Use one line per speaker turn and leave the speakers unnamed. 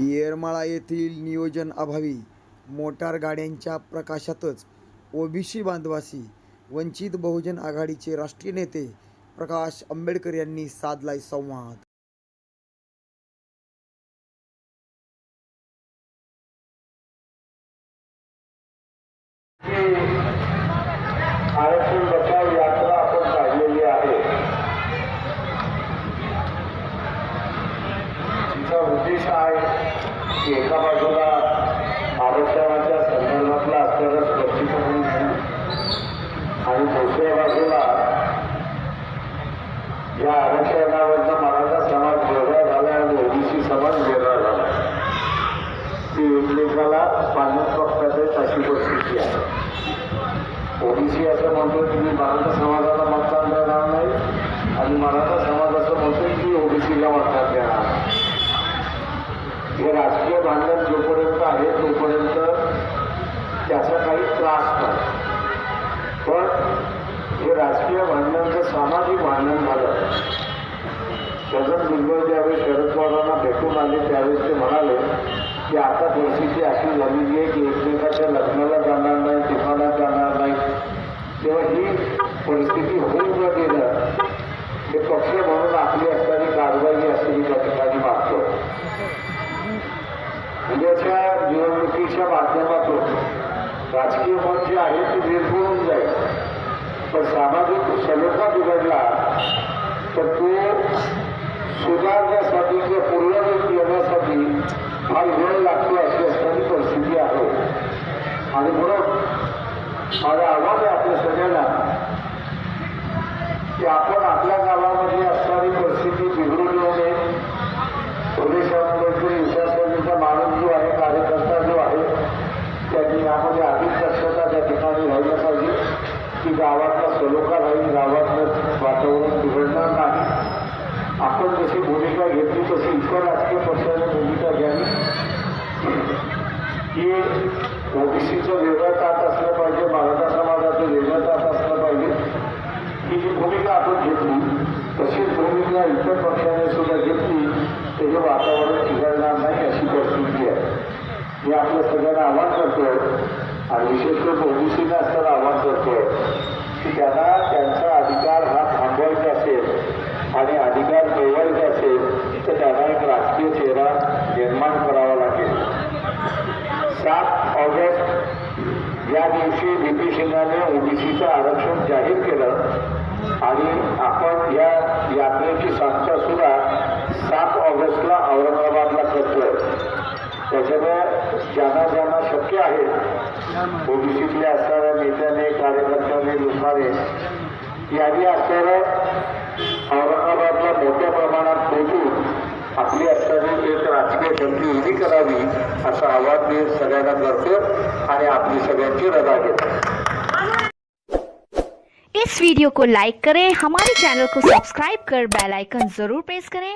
येरमाळा येथील नियोजन अभावी मोटार गाड्यांच्या प्रकाशातच ओबीसी बांधवासी वंचित बहुजन आघाडीचे राष्ट्रीय नेते प्रकाश आंबेडकर यांनी साधलाय संवाद.
आरक्षण की एका बाजूला आरक्षणाच्या संदर्भातला असलेलं स्पष्टीकरण घेणं आणि दुसऱ्या बाजूला या आरक्षणावरनं मराठा समाज वेगळा झाला आणि ओबीसी समाज वेगळा झाला. ती एकमेकाला पाण्यात बघतात अशी परिस्थिती आहे. ओबीसी असं म्हणतो की मी मराठा समाजाला मतदान देणार नाही आणि मराठा समाज असं म्हणतो की ओबीसीला मतदान देणार नाही. हे राजकीय भांडण जोपर्यंत आहे तोपर्यंत त्याचा काही त्रास नाही. पण हे राजकीय भांडणांचं सामाजिक भांडण झालं. छगन भुजबळ ज्यावेळी शरद पवारांना भेटून आले त्यावेळेस ते म्हणाले की आता परिस्थिती अशी झालेली आहे की एकमेकाच्या लग्नाला जाणार नाही दुकानात जाणार नाही. तेव्हा ही परिस्थिती होऊन न गेलं हे पक्ष म्हणून आपली असणारी कारवाई असं त्या ठिकाणी मागतो. निवडणुकीच्या माध्यमातून. राजकीय मत जे आहे ते निर्गुणून जाईल. पण सामाजिक सलोखा बिघडला तर तो सुधारण्यासाठी किंवा पूर्वरूप येण्यासाठी फार वेळ लागतो अशी असणारी परिस्थिती आहे. आणि म्हणून माझं आव्हान आहे आपल्या सगळ्यांना की आपण आपल्या गावामध्ये असणारी परिस्थिती बिघडून येऊ नये प्रदेशामध्ये विचारसरणीचा माणूस जो आहे कार्यकर्ता जो आहे गावामध्ये अधिक दक्षता त्या ठिकाणी व्हायला पाहिजे की गावातला सलोखा राहील गावातलं वातावरण बिघडणार नाही. आपण जशी भूमिका घेतली तशी इतर राजकीय पक्षाने भूमिका घ्यावी. की ओबीसीचं वेगळं ताट असलं पाहिजे मराठा समाजाचं वेगळं ताट असलं पाहिजे. ही जी भूमिका आपण घेतली तशीच भूमिका इतर पक्षाने सुद्धा घेतली त्याचे वातावरण बिघडणार नाही. मी आपल्या सगळ्यांना आवाहन करतो आणि विशेष करून ओबीसीने असताना आवाहन करतो की त्यांना त्यांचा अधिकार हा थांबवायचा असेल आणि अधिकार मिळवायचा असेल तर त्यांना एक राजकीय चेहरा निर्माण करावा लागेल. सात ऑगस्ट या दिवशी व्ही सिंगाने ओबीसीचं आरक्षण जाहीर केलं आणि आपण या यात्रेची सांगता सुद्धा सात ऑगस्टला औरंगाबाद ज्यांना ज्यांना शक्य आहे. ओबीसीतल्या असणाऱ्या नेत्याने, कार्यकर्त्याने, लोकांनी, यादी असणारं औरंगाबादला मोठ्या प्रमाणात पोहोचून आपली असणारी एक राजकीय संधी उभी करावी असं मी सगळ्यांना करतो आणि आपली सगळ्यांची रजा घेतो
इस वीडियो को लाइक करें, हमारे चैनल को सब्सक्राइब कर बेल आइकन ज़रूर प्रेस करें।